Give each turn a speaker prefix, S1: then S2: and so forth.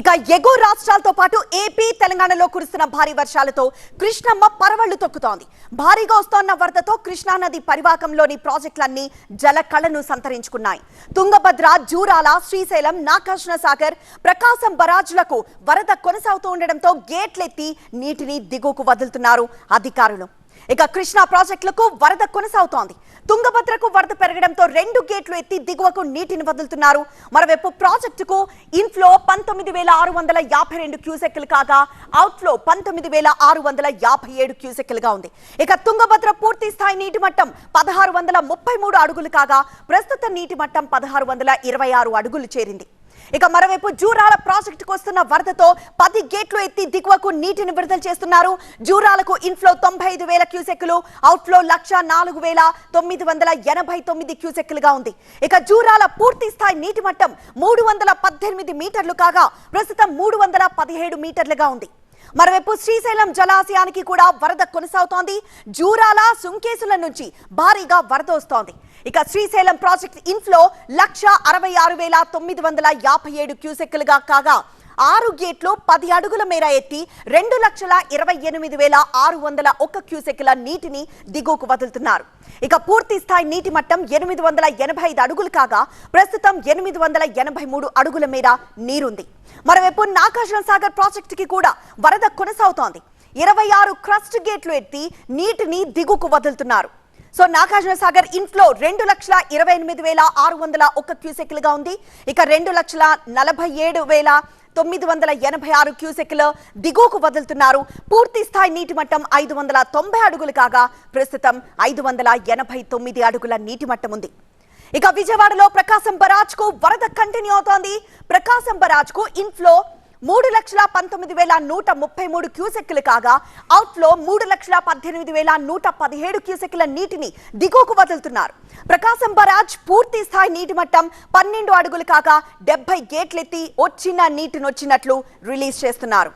S1: ఇక ఎగువ రాష్ట్రాలతో పాటు ఏపీ తెలంగాణలో కురుస్తున్న భారీ వర్షాలతో కృష్ణమ్మ పరవళ్ళు తొక్కుతోంది. భారీగా వస్తోన్న వరదతో కృష్ణానది పరివాకంలోని ప్రాజెక్టులన్నీ జల కళను సంతరించుకున్నాయి. తుంగభద్ర జూరాల శ్రీశైలం నాగార్జున సాగర్ ప్రకాశం బరాజులకు వరద కొనసాగుతూ ఉండడంతో గేట్లెత్తి నీటిని దిగువకు వదులుతున్నారు అధికారులు. ఇక కృష్ణా ప్రాజెక్టులకు వరద కొనసాగుతోంది. తుంగభద్రకు వరద పెరగడంతో రెండు గేట్లు ఎత్తి దిగువకు నీటిని వదులుతున్నారు. మరోవైపు ప్రాజెక్టుకు ఇన్ఫ్లో పంతొమ్మిది వేల ఆరు వందల యాభై రెండు క్యూసెక్లు కాగా అవుట్ఫ్లో పంతొమ్మిది వేల ఆరు వందల యాభై ఏడు క్యూసెక్లుగా ఉంది. ఇక తుంగభద్ర పూర్తి స్థాయి నీటి మట్టం పదహారు వందల ముప్పై మూడు అడుగులు కాగా ప్రస్తుత నీటి మట్టం పదహారు వందల ఇరవై ఆరు అడుగులు చేరింది. ఇక మరోవైపు జూరాల ప్రాజెక్టుకు వస్తున్న వరదతో పది గేట్లు ఎత్తి దిగువకు నీటిని విడుదల చేస్తున్నారు. జూరాలకు ఇన్ఫ్లో తొంభై ఐదు వేల క్యూసెక్కులు అవుట్ఫ్లో లక్ష నాలుగు వేల తొమ్మిది వందల ఎనభై తొమ్మిది క్యూసెక్కులుగా ఉంది. ఇక జూరాల పూర్తి స్థాయి నీటి మట్టం మూడు వందల పద్దెనిమిది మీటర్లు కాగా ప్రస్తుతం మూడు వందల పదిహేడు మీటర్లుగా ఉంది. మరోవైపు శ్రీశైలం జలాశయానికి కూడా వరద కొనసాగుతోంది. జూరాల సుంకేసుల నుంచి భారీగా వరద వస్తోంది. ఇక శ్రీశైలం ప్రాజెక్ట్ ఇన్ఫ్లో లక్ష అరవై ఆరు వేల తొమ్మిది వందల యాభై ఏడు క్యూసెక్కులుగా కాగా ఆరు గేట్లు పది అడుగుల మేర ఎత్తి రెండు లక్షల ఇరవై ఎనిమిది వేల ఆరు వందల ఒక్క క్యూసెక్ల నీటిని దిగువకు వదులుతున్నారు. ఇక పూర్తి స్థాయి నీటి మట్టం ఎనిమిది వందల ఎనభై ఐదు అడుగులు కాగా ప్రస్తుతం ఎనిమిది వందల ఎనభై మూడు అడుగుల మేర నీరుంది. మరోవైపు నాగార్జున సాగర్ ప్రాజెక్టుకి కూడా వరద కొనసాగుతోంది. ఇరవై ఆరు క్రస్ట్ గేట్లు ఎత్తి నీటిని దిగుకు వదులుతున్నారు. సో నాగార్జున సాగర్ ఇన్ఫ్లో రెండు లక్షల ఇరవై ఎనిమిది వేల ఆరు వందల ఒక్క క్యూసెక్లుగా ఉంది. ఇక రెండు లక్షల నలభై ఏడు వేల తొమ్మిది వందల ఎనభై ఆరు క్యూసెక్లు దిగువకు వదులుతున్నారు. పూర్తి స్థాయి నీటి మట్టం ఐదు వందల తొంభై అడుగులు కాగా ప్రస్తుతం ఐదు వందల ఎనభై తొమ్మిది అడుగుల నీటి మట్టం ఉంది. ఇక విజయవాడలో ప్రకాశం బరాజ్కు వరద కంటిన్యూ అవుతోంది. ప్రకాశం బరాజ్కు ఇన్ఫ్లో మూడు లక్షల పంతొమ్మిది వేల నూట ముప్పై మూడు క్యూసెక్లు కాగా అవుట్లో మూడు లక్షల పద్దెనిమిది వేల నూట పదిహేడు క్యూసెక్ల నీటిని దిగువకు వదులుతున్నారు. ప్రకాశం బరాజ్ పూర్తి స్థాయి నీటి మట్టం పన్నెండు అడుగులు కాగా డెబ్బై గేట్లెత్తి వచ్చిన నీటినొచ్చినట్లు రిలీజ్ చేస్తున్నారు.